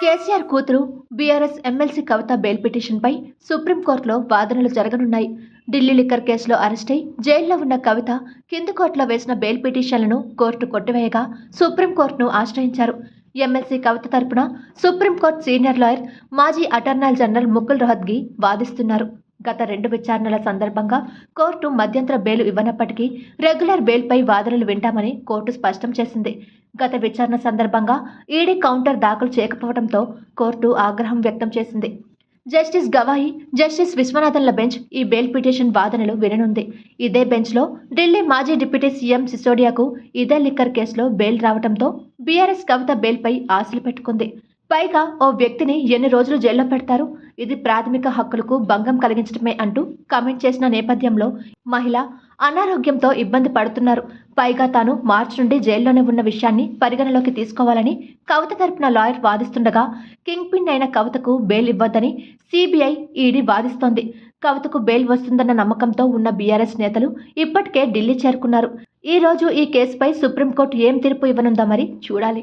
కేసీఆర్ కూతురు BRS MLC కవిత bail పిటిషన్పై సుప్రీంకోర్టులో వాదనలు జరగనున్నాయి. ఢిల్లీ లిక్కర్ కేసులో అరెస్ట్ అయి జైల్లో ఉన్న కవిత కింది కోర్టులో వేసిన బెయిల్ పిటిషన్లను కోర్టు కొట్టివేయగా సుప్రీంకోర్టును ఆశ్రయించారు. ఎమ్మెల్సీ కవిత తరపున సుప్రీంకోర్టు సీనియర్ లాయర్ మాజీ అటార్నీ జనరల్ ముకుల్ రోహత్గి వాదిస్తున్నారు. గత రెండు విచారణల సందర్భంగా కోర్టు మధ్యంతర బెయిల్ ఇవ్వనప్పటికీ రెగ్యులర్ బెయిల్పై వాదనలు వింటామని కోర్టు స్పష్టం చేసింది. గత విచారణ సందర్భంగా ఈడీ కౌంటర్ దాఖలు చేయకపోవడంతో కోర్టు ఆగ్రహం వ్యక్తం చేసింది. జస్టిస్ గవాయి జస్టిస్ విశ్వనాథన్ల బెంచ్ ఈ బెయిల్ పిటిషన్ వాదనలు విననుంది. ఇదే బెంచ్లో ఢిల్లీ మాజీ డిప్యూటీ సీఎం సిసోడియాకు ఇదే లిక్కర్ కేసులో బెయిల్ రావడంతో బీఆర్ఎస్ కవిత బెయిల్పై ఆశలు పెట్టుకుంది. పైగా ఓ వ్యక్తిని ఎన్ని రోజులు జైల్లో పెడతారు? ఇది ప్రాథమిక హక్కులకు భంగం కలిగించడమే అంటూ కమెంట్ చేసిన నేపథ్యంలో మహిళ అనారోగ్యంతో ఇబ్బంది పడుతున్నారు. పైగా తాను మార్చి నుండి జైల్లోనే ఉన్న విషయాన్ని పరిగణలోకి తీసుకోవాలని కవిత తరపున లాయర్ వాదిస్తుండగా కింగ్ పిన్ అయిన కవితకు బెయిల్ ఇవ్వద్దని సిబిఐ ఈడీ వాదిస్తోంది. కవితకు బెయిల్ వస్తుందన్న నమ్మకంతో ఉన్న బీఆర్ఎస్ నేతలు ఇప్పటికే ఢిల్లీ చేరుకున్నారు. ఈ రోజు ఈ కేసుపై సుప్రీంకోర్టు ఏం తీర్పు ఇవ్వనుందా మరి చూడాలి.